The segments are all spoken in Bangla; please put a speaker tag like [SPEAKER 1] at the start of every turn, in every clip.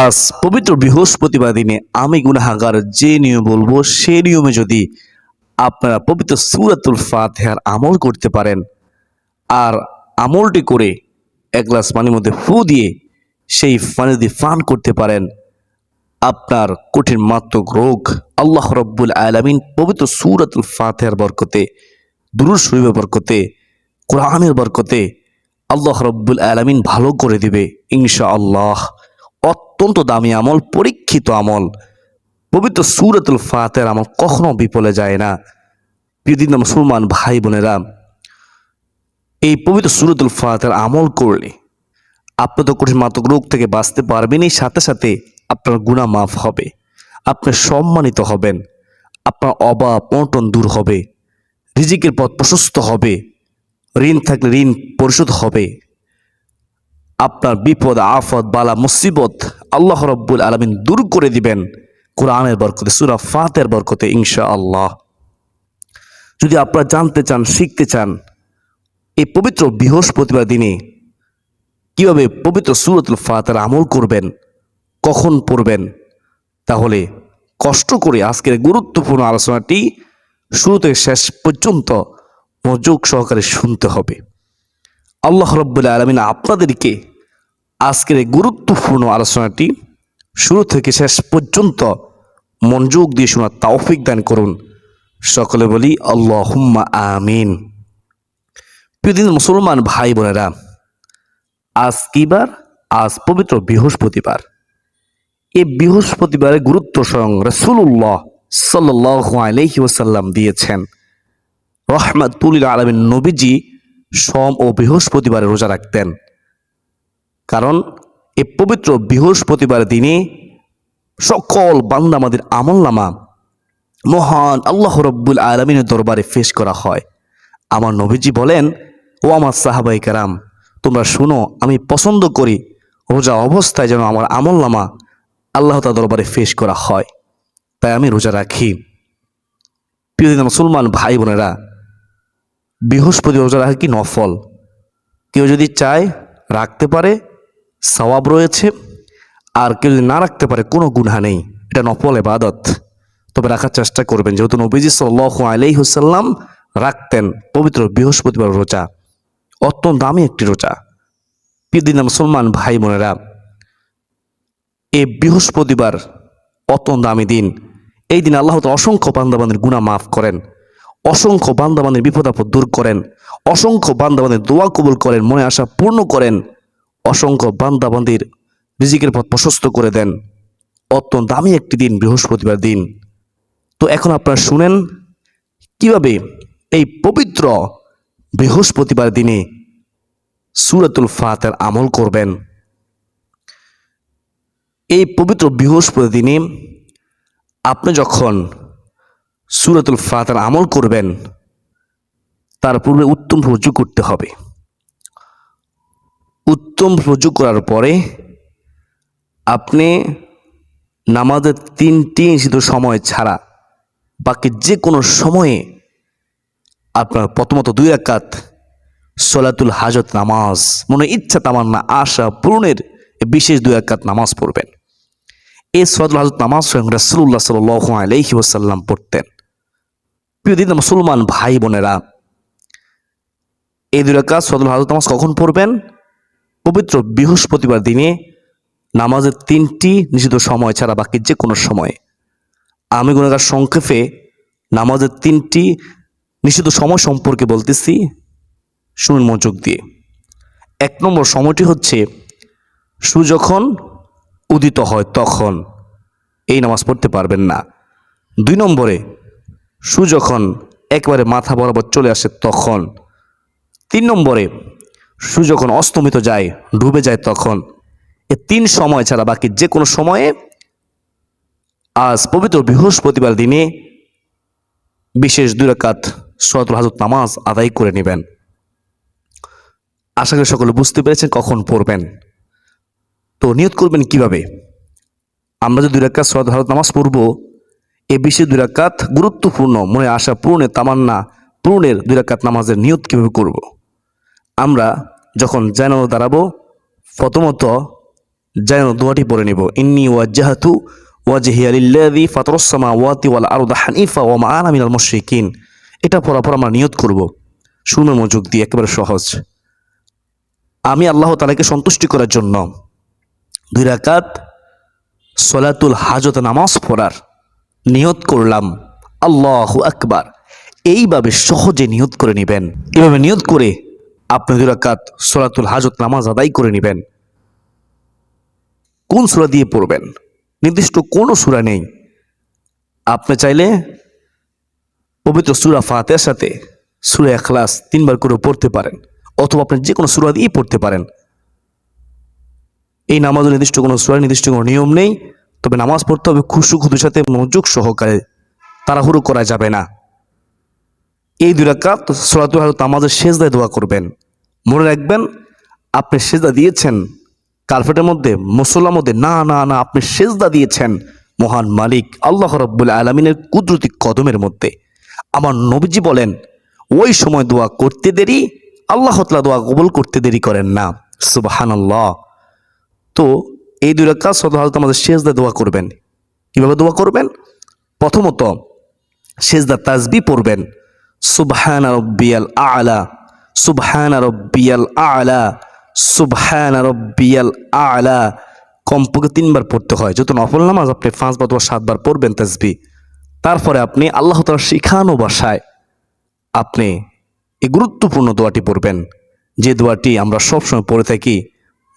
[SPEAKER 1] আজ পবিত্র বৃহস্পতিবার দিনে আমি গুনাহাগার যে নিয়ম বলব, সে নিয়মে যদি আপনারা পবিত্র সুরাতুল ফাতেহার আমল করতে পারেন আর আমলটি করে এক গ্লাস পানির মধ্যে ফু দিয়ে সেই পানি যদি পান করতে পারেন, আপনার কঠিন মাত্মক রোগ আল্লাহ রব্বুল আলমিন পবিত্র সুরাতুল ফাতেহার বরকতে শরীফের বরকতে, কোরআনের বরকতে আল্লাহ রব্বুল আলমিন ভালো করে দিবে ইনশা আল্লাহ অত্যন্ত দামি আমল, পরীক্ষিত আমল। পবিত্র সুরতুল ফাতের আমল কখনো বিপলে যায় না। প্রিয়দিন মুসলমান ভাই বোনেরা, এই পবিত্র সুরাতুল ফাতের আমল করলে আপনি তো কঠিন মাত্মক রোগ থেকে বাঁচতে পারবেনই, সাথে সাথে আপনার গুণা মাফ হবে, আপনি সম্মানিত হবেন, আপনার অভাব অনটন দূর হবে, রিজিকের পথ প্রশস্ত হবে, ঋণ থাকলে ঋণ পরিশোধ হবে, আপনার বিপদ, আফত, বালা, মুসিবত আল্লাহ রব্বুল আলমিন দূর করে দিবেন কোরআনের বরকতে, সুরা ফাতের বরকতে ইনশা আল্লাহ যদি আপনারা জানতে চান, শিখতে চান, এই পবিত্র বৃহস্পতিবার দিনে কীভাবে পবিত্র সুরতুল ফাতের আমল করবেন, কখন পড়বেন, তাহলে কষ্ট করে আজকের গুরুত্বপূর্ণ আলোচনাটি শুরু থেকে শেষ পর্যন্ত মনোযোগ সহকারে শুনতে হবে। আল্লাহ রব্বুল আলমিন আপনাদেরকে আজকের এই গুরুত্বপূর্ণ আলোচনাটি শুরু থেকে শেষ পর্যন্ত মনোযোগ দিয়ে শোনার তাওফিক দান করুন। সকলে বলি আল্লাহ আমিন। প্রিয়দিন মুসলমান ভাই বোনেরা, আজ কিবার আজ পবিত্র বৃহস্পতিবার। এই বৃহস্পতিবারের গুরুত্ব স্বয়ং রসুল্লাহ সাল্লাহ আলহি ওসাল্লাম দিয়েছেন। রহমাতুল আলমিন নবীজি সোম ও বৃহস্পতিবারে রোজা রাখতেন। কারণ এই পবিত্র বৃহস্পতিবার দিনে সকল বান্দা আমাদের আমল নামা মহান আল্লাহ রব্বুল আলমিনের দরবারে পেশ করা হয়। আমার নবীজি বলেন, ও আমার সাহাবাই কারাম, তোমরা শুনো, আমি পছন্দ করি রোজা অবস্থায় যেন আমার আমল নামা আল্লাহ তার দরবারে পেশ করা হয়। তাই আমি রোজা রাখি। প্রিয় মুসলমান ভাই বোনেরা, বৃহস্পতি রোজা রাখা কি নফল? কেউ যদি চায় রাখতে পারে সওয়াব রয়েছে, আর কেউ যদি না রাখতে পারে, কোনো গুণা নেই। এটা নফল এবাদত তবে রাখার চেষ্টা করবেন। যেহেতু নবীজি সাল্লাহ আলাই হুসাল্লাম রাখতেন পবিত্র বৃহস্পতিবার রোজা, অত্যন্ত দামি একটি রোজা। পিদিন মুসলমান ভাই বোনেরা এই বৃহস্পতিবার অত্যন্ত দামি দিন। এই দিন আল্লাহ অসংখ্য বান্দাবানের গুণা মাফ করেন, অসংখ্য বান্দাবানের বিপদ আপদ দূর করেন, অসংখ্য বান্দাবানের দোয়া কবুল করেন মনে আশা পূর্ণ করেন। অসংখ্য বান্দাবান্দির রিজিকের পথ প্রশস্ত করে দেন। অত্যন্ত দামি একটি দিন, বৃহস্পতিবার দিন। তো এখন আপনারা শুনেন কীভাবে এই পবিত্র বৃহস্পতিবার দিনে সুরাতুল ফাতের আমল করবেন। এই পবিত্র বৃহস্পতি দিনে আপনি যখন সুরাতুল ফাতের আমল করবেন, তার পূর্বে উত্তম রুজু করতে হবে। উত্তম রুজু করার পরে আপনি নামাজের তিনটি নিষিদ্ধ সময় ছাড়া বাকি যে কোনো সময়ে আপনার প্রথমত দুই রাকাত সলাতুল হাজত নামাজ, মনে ইচ্ছা তামান্না, আশা পূরণের বিশেষ দুই রাকাত নামাজ পড়বেন। এই সলাতুল হাজত নামাজ স্বয়ং রাসুল্লাহ সাল আলহি ওসাল্লাম পড়তেন। প্রিয় দিন মুসলমান ভাই বোনেরা এই দুই রাকাত সলাতুল হাজত নামাজ কখন পড়বেন? পবিত্র বৃহস্পতিবার দিনে নামাজের তিনটি নিষিদ্ধ সময় ছাড়া বাকি যে কোনো সময়। আমি গুণাগার সংক্ষেপে নামাজের তিনটি নিষিদ্ধ সময় সম্পর্কে বলতেছি। শুনুন মনোযোগ দিয়ে। এক নম্বর সময়টি হচ্ছে সূর্য যখন উদিত হয় তখন এই নামাজ পড়তে পারবেন না। দুই নম্বরে সূর্য যখন একবারে মাথা বরাবর চলে আসে তখন। তিন নম্বরে সূর্য যখন অস্তমিত যায়, ডুবে যায় তখন। এ তিন সময় ছাড়া বাকি যে কোনো সময়ে আজ পবিত্র বৃহস্পতিবার দিনে বিশেষ দুই রাকাত সরাতুল হাজত নামাজ আদায় করে নেবেন। আশা করি সকলে বুঝতে পেরেছেন কখন পড়বেন। তো নিয়ত করবেন কীভাবে? আমরা যে দুই রাকাত সরাত হাজত নামাজ পড়ব, এ বিশেষ দুই রাকাত গুরুত্বপূর্ণ মনে আশা পূরণের তামান্না পূরণের দুই রাকাত নামাজের নিয়ত কীভাবে করব। আমরা যখন যেন দাঁড়াবো, প্রথমত যেন দোয়াটি পড়ে নিব। ইন্নি ওয়াজ্জাহাতু ওয়াজহিয়া লিল্লাযী ফাতারাস সামাওয়াতি ওয়াল আরদা হানিফা ওয়া মা আনা মিনাল মুশরিকিন। এটা পড়ার পর আমরা নিয়ত করব। শুনে মনোযোগ দিয়ে একেবারে সহজ। আমি আল্লাহ তাআলাকে সন্তুষ্টি করার জন্য দুই রাকাত সলাতুল হাজত নামাজ পড়ার নিয়ত করলাম। আল্লাহু আকবার। এইভাবে সহজে নিয়ত করে নেবেন। এভাবে নিয়ত করে আপনি দুই রাকাত সলাতুল হাজত নামাজ আদায় করে নেবেন। কোন সুরা দিয়ে পড়বেন? নির্দিষ্ট কোনো সুরা নেই। আপনি চাইলে পবিত্র সূরা ফাতেহার সাথে সূরা এখলাস তিনবার করে পড়তে পারেন, অথবা আপনি যে কোনো সূরা দিয়ে পড়তে পারেন। এই নামাজের নির্দিষ্ট কোনো সূরা নির্দিষ্ট কোনো নিয়ম নেই, তবে নামাজ পড়তে হবে খুশু খুদুর সাথে মনোযোগ সহকারে। তাড়াহুড়ো করা যাবে না। এই দুই রাকাত সলাতুল হাজত নামাজের শেষ শেষদায় দোয়া করবেন। মনে রাখবেন, আপনি সেজদা দিয়েছেন কার্পেটের মধ্যে, মুসল্লার মধ্যে, না না না, আপনি সেজদা দিয়েছেন, মহান মালিক, আল্লাহ রব্বুল আলমিনের কুদরতি কদমের মধ্যে। আমার নবীজি বলেন, ওই সময় দোয়া করতে দেরি, আল্লাহ তাআলা দোয়া কবুল করতে দেরি করেন না। সুবাহানাল্লাহ। তো এই দুই সদর হাজত আমাদের সেজদা দোয়া করবেন। কীভাবে দোয়া করবেন? প্রথমত, সেজদা তাজবি পড়বেন। সুবহান রব্বিয়াল আলা। সুবহান রব্বিয়াল আলা, সুবহান রব্বিয়াল আলা। কমপক্ষে তিনবার পড়তে হয়। যত নফল নামাজ আপনি পাঁচবার অথবা সাতবার পড়বেন তাজবি তারপরে আপনি আল্লাহ তাআলার শিখানো ভাষায় আপনি এই গুরুত্বপূর্ণ দোয়াটি পড়বেন। যে দোয়াটি আমরা সবসময় পড়ে থাকি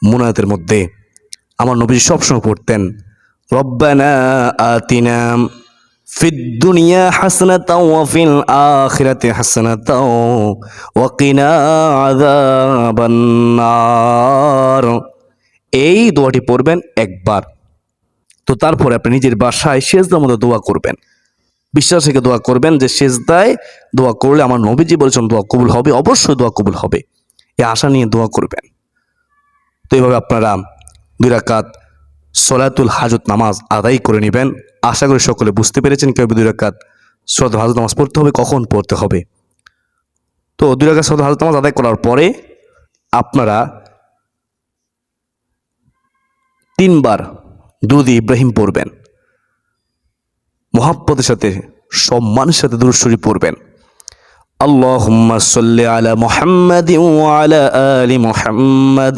[SPEAKER 1] মুনায়াতের মধ্যে। আমার নবী সবসময় পড়তেন, রব্বানা আতিনা দুনিয়া হাসনাতাও ওয়া ফিল আখিরাতি হাসনাতাও ওয়া কিনা আযাবান এই দোয়াটি পড়বেন একবার। তো তারপরে আপনি নিজের বাসায় শেষদার মধ্যে দোয়া করবেন। বিশ্বাস থেকে দোয়া করবেন যে শেষদায় দোয়া করলে আমার নবীজি বলেছেন দোয়া কবুল হবে, অবশ্যই দোয়া কবুল হবে। এই আশা নিয়ে দোয়া করবেন। তো এইভাবে আপনারা দুই রাকাত সলাতুল হাজত নামাজ আদায় করে নেবেন। আশা করি সকলে বুঝতে পেরেছেন কেউ দুই রাকাত সলাতুল হাজত নামাজ পড়তে হবে, কখন পড়তে হবে। তো দুই রাকাত সদ হাজত নামাজ আদায় করার পরে আপনারা তিনবার দুদি ইব্রাহিম পড়বেন। মহাব্বতের সাথে, সম্মানের সাথে দুরুদ পড়বেন। আল্লাহ সাল্লি আলা মোহাম্মদ আলা আলি মোহাম্মদ।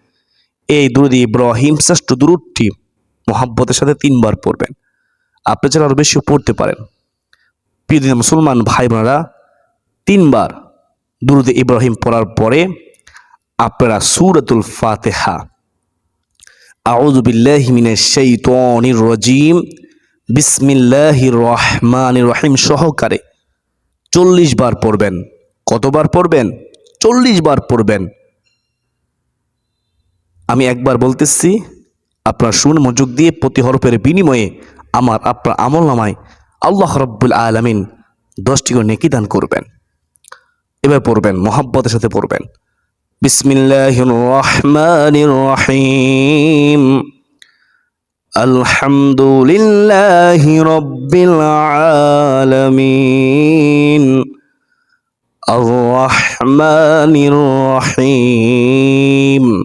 [SPEAKER 1] এই দুরুদ ইব্রাহিম শ্রেষ্ঠ দুরুদটি মোহাব্বতের সাথে তিনবার পড়বেন। আপনি চাইলে আরও বেশি পড়তে পারেন। প্রিয় মুসলমান ভাই বোনেরা, তিনবার দুরুদ ইব্রাহিম পড়ার পরে আপনারা সুরাতুল ফাতেহা রহিম সহকারে চল্লিশ বার পড়বেন। কতবার পড়বেন? চল্লিশ বার পড়বেন। আমি একবার বলতেছি আপনার শুন মনোযোগ দিয়ে প্রতি হরফের বিনিময়ে আমার আপনার আমল নামায় আল্লাহ রব্বুল আলমিন দশটি করে নেকি দান করবেন এবার পড়বেন মোহাব্বতের সাথে পড়বেন বিসমিল্লাহির রহমানির রহিম الحمد لله رب العالمين الرحمن الرحيم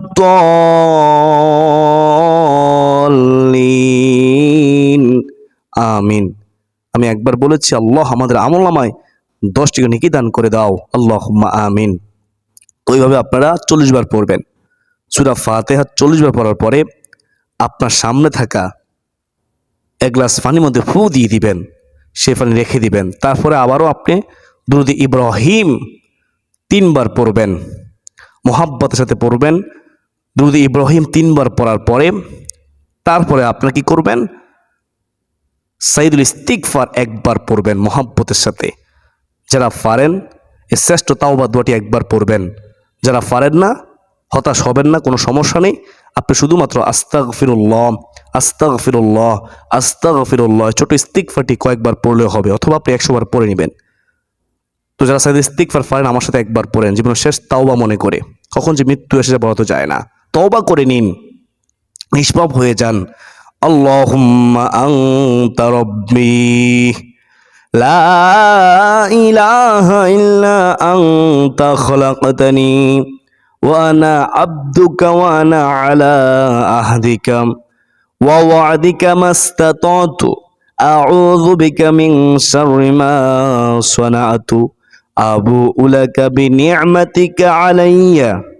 [SPEAKER 1] আমিন। আমি একবার বলেছি, আল্লাহ আমাদের আমল নামায় দশটিকে নেকি দান করে দাও। আল্লাহ আমিন। তো এইভাবে আপনারা চল্লিশ বার পড়বেন। সুরা ফাতেহা চল্লিশ বার পড়ার পরে আপনার সামনে থাকা এক গ্লাস পানির মধ্যে ফু দিয়ে দিবেন, সে পানি রেখে দিবেন। তারপরে আবারও আপনি দুরুদি ইব্রাহিম তিনবার পড়বেন, মোহাব্বতের সাথে পড়বেন দুরুদি ইব্রাহিম তিনবার পড়ার পরে তারপরে আপনার কি করবেন? সাইদুল ইস্তিকফার একবার পড়বেন মোহাব্বতের সাথে। যারা পারেন এই শ্রেষ্ঠ তাওবা দোয়াটি একবার পড়বেন। যারা পারেন না, হতাশ হবেন না, কোনো সমস্যা নেই। আপনি শুধুমাত্র আস্তাগ ফিরুল্লাহ আস্তাগ ফিরুল্লাহ আস্তাগ ফিরুল্লাহ ছোট ইস্তিকফারটি কয়েকবার পড়লেও হবে, অথবা আপনি একশোবার পড়ে নেবেন। তো যারা সাইদ ইস্তিকফার পারেন, আমার সাথে একবার পড়েন, জীবনের শেষ তাওবা মনে করে। কখন যে মৃত্যু এসে যাবে তো যায় না। তওবা করে নিন। নিষ্পাপ হয়ে যান। আল্লাহুম্মা আনতা রব্বি। লা ইলাহা ইল্লা আনতা খলাকতানি। ওয়া আনা আবদুকা ওয়া আনা আলা আহদিকা। ওয়া ওয়া'দিকা মাস্তাতাতু। মা সানাতু। আবুউ লাকা বিনি'মাতিকা আলাইয়া।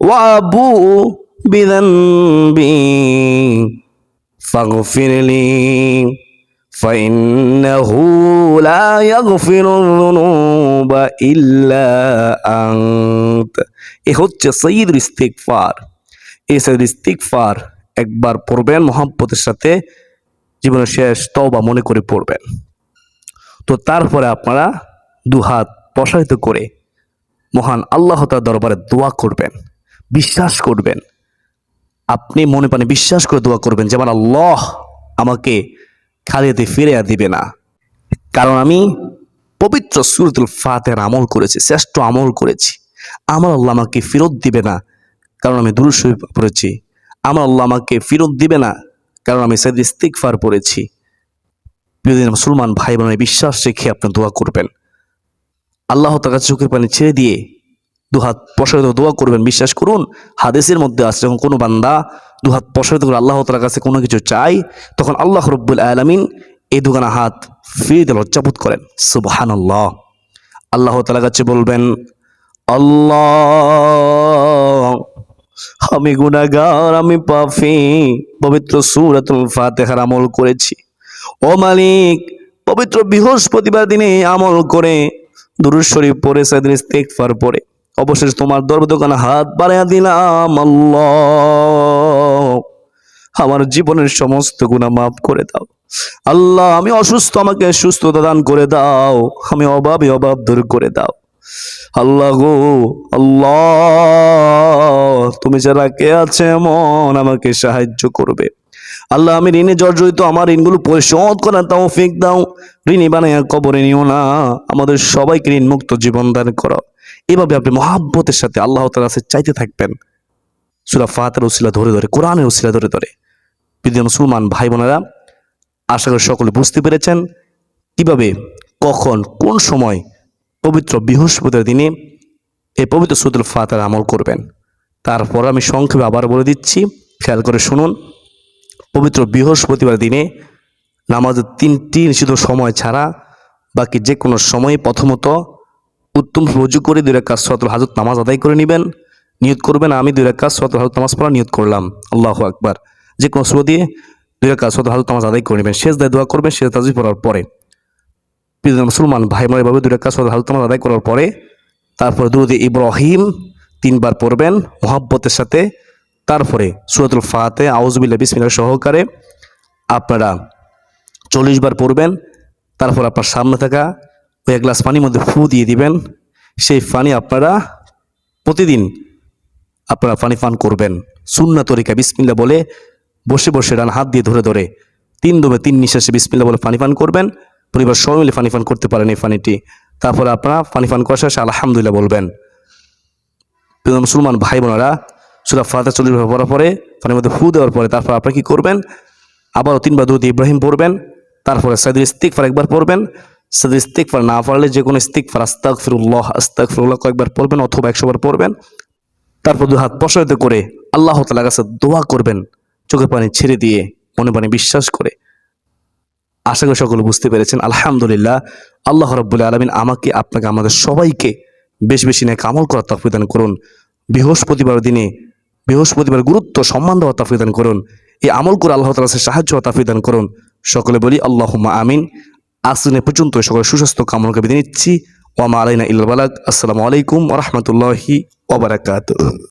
[SPEAKER 1] وأبوء بذنبي فاغفر لي فإنه لا يغفر الذنوب إلا أنت এ হচ্ছে সঈদুল ইস্তিকফার এই সঈদুল ইস্তিকফার একবার পড়বেন মোহাম্মতের সাথে জীবনের শেষ তওবা মনে করে পড়বেন তো তারপরে আপনারা দুহাত প্রসারিত করে মহান আল্লাহ তার দরবারে দোয়া করবেন বিশ্বাস করবেন। আপনি মনে প্রাণে বিশ্বাস করে দোয়া করবেন, যেমন আল্লাহ আমাকে খালিয়াতে ফিরে দিবে না। কারণ আমি পবিত্র সুরতুল ফাতের আমল করেছি, শ্রেষ্ঠ আমল করেছি। আমার আল্লাহ আমাকে ফেরত দিবে না কারণ আমি দুরুশরীফ পড়েছি। আমার আল্লাহ আমাকে ফেরত দিবে না কারণ আমি সৈদ ইস্তিকফার পড়েছি। প্রিয়দিন মুসলমান ভাই বোনের বিশ্বাস রেখে আপনি দোয়া করবেন। আল্লাহ তার কাছে চোখের পানি ছেড়ে দিয়ে দুহাত প্রসারিত দোয়া করবেন, বিশ্বাস করুন, হাদিসের মধ্যে আছে, যখন কোনো বান্দা দুহাত প্রসারিত করে আল্লাহ তালার কাছে কোনো কিছু চাই তখন আল্লাহ রব্বুল আলমিন এই দুখানা হাত ফিরে দিয়ে লজ্জাবোধ করেন। সুবহান আল্লাহ আল্লাহ তালার কাছে বলবেন, আল্লাহ, আমি গুনাগার আমি পাফি পবিত্র সুরাতুল ফাতেহার আমল করেছি। ও মালিক, পবিত্র বৃহস্পতিবার দিনে আমল করে দুরুদ শরীফ পড়ে সাইদিন ইস্তেগফার পড়ে। অবশেষে তোমার দরবে দোকানে হাত বাড়াইয়া দিলাম, আল্লাহ। আমার জীবনের সমস্ত গুণা মাফ করে দাও। আল্লাহ, আমি অসুস্থ, আমাকে সুস্থতা দান করে দাও। আমি অভাবে অভাব দূর করে দাও। আল্লাহ গো, আল্লাহ, তুমি যারা কে আছে এমন আমাকে সাহায্য করবে। আল্লাহ, আমি ঋণে জর্জরিত, আমার ঋণগুলো পরিশোধ করার তাও ফেক দাও। ঋণী বানাইয়া কবরে নিও না। আমাদের সবাইকে ঋণ মুক্ত জীবন দান করো। এভাবে আপনি মহাব্বতের সাথে আল্লাহ তালা চাইতে থাকবেন। সুরা ফাতের উসিলা ধরে ধরে, কোরআনের উসিলা ধরে ধরে। পৃথিবীর মুসলমান, ভাই বোনেরা, আশা করি সকলে বুঝতে পেরেছেন কীভাবে, কখন, কোন সময় পবিত্র বৃহস্পতির দিনে এই পবিত্র সুদুল ফাতের আমল করবেন। তারপর আমি সংক্ষেপে আবার বলে দিচ্ছি, খেয়াল করে শুনুন। পবিত্র বৃহস্পতিবার দিনে নামাজের তিনটি নিষিদ্ধ সময় ছাড়া বাকি যে কোনো সময়ে প্রথমত উত্তম রুজু করে দুই রেখা সতর হাজত নামাজ আদায় করে নেবেন। নিয়ত করবেন, আমি দুই রেখা সতর হাজত নামাজ পড়া নিয়ত করলাম। আল্লাহ আকবার। যে কোনো সুরো দিয়ে দুই রেখা সতর হাজত নামাজ আদায় করে নেবেন। শেষ দায় দোয়া করবেন শেষ তাজি পড়ার পরে। প্রিয় মুসলমান ভাই মায়ের ভাবে দুই রেখা সতর হাজত নামাজ আদায় করার পরে তারপরে দুরুদে ইব্রাহিম তিনবার পড়বেন মোহাব্বতের সাথে। তারপরে সুরতুল ফাতে আউজবিল্লা বিসমিল্লা সহকারে আপনারা চল্লিশ বার পড়বেন। তারপর আপনার সামনে থাকা ওই এক গ্লাস পানির মধ্যে ফু দিয়ে দিবেন। সেই পানি আপনারা প্রতিদিন আপনারা পানি পান করবেন। সুন্না তরিকা বিসমিল্লা বলে বসে বসে ডান হাত দিয়ে ধরে ধরে তিন দমে তিন নিঃশ্বাসে বিসমিল্লা বলে পানি পান করবেন। পরিবার সবাই মিলে পানি পান করতে পারেন এই পানিটি। তারপরে আপনারা পানি পান করার শেষে আলহামদুলিল্লাহ বলবেন। মুসলমান ভাই বোনেরা, সুরা ফাতে চল্লিশ পড়ার পরে, পানির মধ্যে ফু দেওয়ার পরে তারপর আপনারা কি করবেন? আবারও তিনবার দুধ ইব্রাহিম পড়বেন। তারপরে সাইদুল ইস্তিকফার একবার পড়বেন। সাইদুল ইস্তিকফার না পারলে যে কোনো ইস্তিকফার আস্তাক ফিরুল্লাহ আস্তাক ফিরুল্লাহ কয়েকবার পড়বেন অথবা একশোবার পড়বেন। তারপর দু হাত প্রসারিত করে আল্লাহ তালা কাছে দোয়া করবেন চোখে পানি ছেড়ে দিয়ে, মনে পানি বিশ্বাস করে। আশা করি সকলে বুঝতে পেরেছেন। আলহামদুলিল্লাহ, আল্লাহ রব্বুল আলমিন আমাকে, আপনাকে, আমাদের সবাইকে বেশ বেশি নিয়ে কামল করার তফিদান করুন। বৃহস্পতিবার দিনে বৃহস্পতিবার গুরুত্ব, সম্মান দেওয়ার তফিদান করুন। এই আমল করে আল্লাহ তালা সাহায্য তাফিদান করুন। সকলে বলি আল্লাহ আমিন। আসিনে পর্যন্ত সকলে সুস্বাস্থ্য কামনা বিদায় নিচ্ছি। ওয়ামা আলাইনা ইল্লাবালাক আসসালামু আলাইকুম রহমতুল্লাহি ওবরাকাত